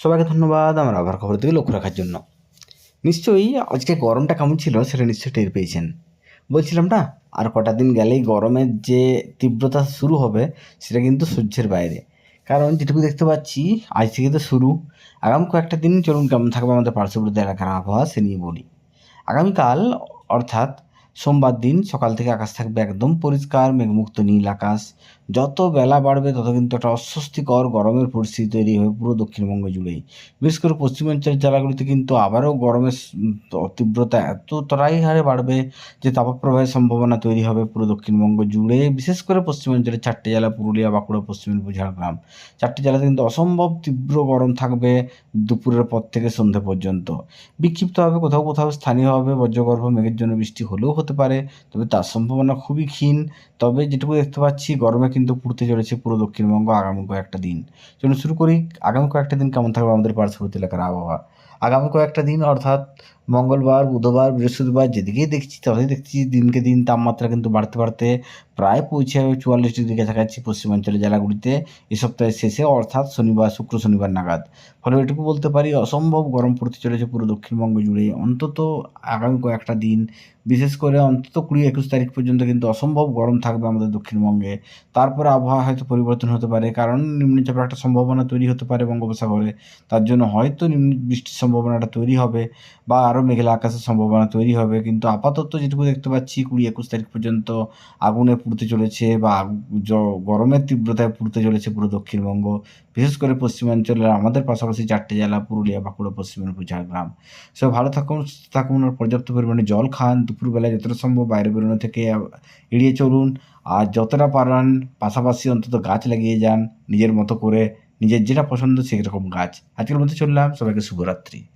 সবাইকে ধন্যবাদ, আমার আবার খবর থেকে লক্ষ্য রাখার জন্য। নিশ্চয়ই আজকে গরমটা কেমন ছিল সেটা নিশ্চয়ই টের পেয়েছেন। বলছিলাম না, আর কটা দিন গেলেই গরমের যে তীব্রতা শুরু হবে সেটা কিন্তু সহ্যের বাইরে। কারণ যেটুকু দেখতে পাচ্ছি, আজ থেকে তো শুরু। আগাম কয়েকটা দিন চলুন কেমন থাকবে আমাদের পার্শ্ববর্তী এলাকার আবহাওয়া সে নিয়ে বলি। আগামীকাল অর্থাৎ সোমবার দিন সকাল থেকে আকাশ থাকবে একদম পরিষ্কার, মেঘমুক্ত, নীল আকাশ। যত বেলা বাড়বে, তত কিন্তু একটা অস্বস্তিকর গরমের পরিস্থিতি তৈরি হবে পুরো দক্ষিণবঙ্গ জুড়েই বিশেষ করে পশ্চিমাঞ্চলের জেলাগুলিতে কিন্তু আবারও গরমের তীব্রতা এত তরাই হারে বাড়বে যে তাপপ্রবাহের সম্ভাবনা তৈরি হবে পুরো দক্ষিণবঙ্গ জুড়ে। বিশেষ করে পশ্চিমাঞ্চলের চারটে জেলা, পুরুলিয়া, বাঁকুড়া, পশ্চিম মেদিনীপুর, ঝাড়গ্রাম। চারটে জেলাতে কিন্তু অসম্ভব তীব্র গরম থাকবে দুপুরের পর থেকে সন্ধে পর্যন্ত। বিক্ষিপ্তভাবে কোথাও কোথাও স্থানীয়ভাবে বজ্রগর্ভ, মেঘের জন্য বৃষ্টি হলেও হতে পারে, তবে তার সম্ভাবনা খুবই ক্ষীণ। তবে যেটুকু দেখতে পাচ্ছি, গরমে কিন্তু পুড়তে চলেছে পুরো দক্ষিণবঙ্গ আগামী কয়েকটা দিন। চলুন শুরু করি। আগামী কয়েকটা দিন কেমন থাকবে আমাদের পার্শ্ববর্তী এলাকার আবহাওয়া? আগামী কয়েকটা দিন অর্থাৎ মঙ্গলবার, বুধবার, বৃহস্পতিবার যেদিকেই দেখছি ততই দেখছি দিনকে দিন তাপমাত্রা কিন্তু বাড়তে বাড়তে প্রায় পৌঁছে চুয়াল্লিশ ডিগ্রি কাছাকাছি পশ্চিমাঞ্চলের জেলাগুলিতে এই সপ্তাহের শেষে অর্থাৎ শনিবার, শুক্র, শনিবার নাগাদ। ফলে এটুকু বলতে পারি, অসম্ভব গরম পড়তে চলেছে পুরো দক্ষিণবঙ্গ জুড়ে। অন্তত আগামী কয়েকটা দিন, বিশেষ করে অন্তত কুড়ি একুশ তারিখ পর্যন্ত কিন্তু অসম্ভব গরম থাকবে আমাদের দক্ষিণবঙ্গে। তারপরে আবহাওয়া হয়তো পরিবর্তন হতে পারে, কারণ নিম্নচাপের একটা সম্ভাবনা তৈরি হতে পারে বঙ্গোপসাগরে। তার জন্য হয়তো নিম্ন বৃষ্টির সম্ভাবনাটা তৈরি হবে বা আরও মেঘলা আকাশের সম্ভাবনা তৈরি হবে। কিন্তু আপাতত যেটুকু দেখতে পাচ্ছি, কুড়ি একুশ তারিখ পর্যন্ত আগুনে পুড়তে চলেছে বা গরমের তীব্রতায় পুড়তে চলেছে পুরো দক্ষিণবঙ্গ। বিশেষ করে পশ্চিমাঞ্চলের আমাদের পাশাপাশি চারটে জেলা, পুরুলিয়া, বাঁকুড়া, পশ্চিম মেদিনীপুর, ঝাড়গ্রাম। সব ভালো থাকুন থাকুন আর পর্যাপ্ত পরিমাণে জল খান। দুপুরবেলায় যতটা সম্ভব বাইরে বেরোনো থেকে এড়িয়ে চলুন। আর যতটা পারেন, পাশাপাশি অন্তত গাছ লাগিয়ে যান, নিজের মতো করে নিজের যেটা পছন্দ সেরকম গাছ। আজকের মধ্যে চললাম সবাইকে শুভরাত্রি।